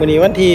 วันนี้วันที่